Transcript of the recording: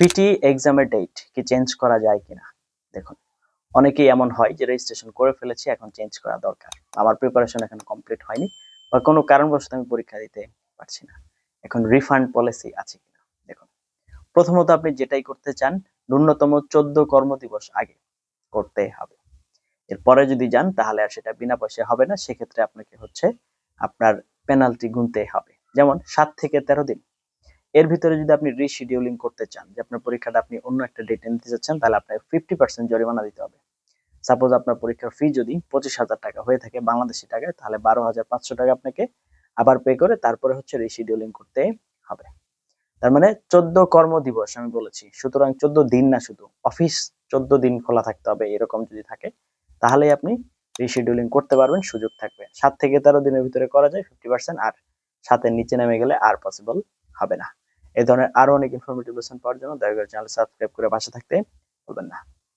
PT এক্সামের date কি change করা যায় কিনা? দেখুন, অনেকেই এমন হয় যে রেজিস্ট্রেশন করে ফেলেছি, এখন চেঞ্জ করা দরকার। আমার প্রিপারেশন এখন কমপ্লিট হয়নি বা কোনো কারণবশত আমি পরীক্ষা দিতে পারছি না। এখন রিফান্ড পলিসি আছে কিনা? দেখুন, প্রথমত আপনি যেটাই করতে চান, ন্যূনতম চোদ্দ কর্মদিবস আগে করতে হবে। এরপরে যদি যান, তাহলে আর সেটা বিনা পয়সায় হবে না। সেক্ষেত্রে আপনাকে হচ্ছে আপনার পেনাল্টি গুনতে হবে। যেমন, সাত থেকে তেরো দিন। এর ভিতরে যদি আপনি রিশিডিউলিং করতে চান, যে আপনার পরীক্ষাটা আপনি অন্য একটা ডেটে নিতে চাচ্ছেন তাহলে আপনাকে ফিফটি পার্সেন্ট জরিমানা দিতে হবে। সাপোজ আপনার পরীক্ষার ফি যদি পঁচিশ হাজার টাকা হয়ে থাকে বাংলাদেশি টাকায়, তাহলে বারো হাজার পাঁচশো টাকা আপনাকে আবার পে করে তারপরে হচ্ছে রিশিডিউলিং করতে হবে। তার মানে চোদ্দ কর্মদিবস আমি বলেছি, সুতরাং চোদ্দ দিন না শুধু অফিস চোদ্দ দিন খোলা থাকতে হবে, এরকম যদি থাকে তাহলে আপনি রিশিডিউলিং করতে পারবেন, সুযোগ থাকবে। সাত থেকে তেরো দিনের ভিতরে করা যায় ফিফটি পার্সেন্ট আর সাতের নিচে নেমে গেলে আর পসিবল হবে না। এই ধরনের আরও অনেক ইনফরমেটিভ লেসন পাওয়ার জন্য দয়া করে চ্যানেল সাবস্ক্রাইব করে পাশে থাকতে ভুলবেন না।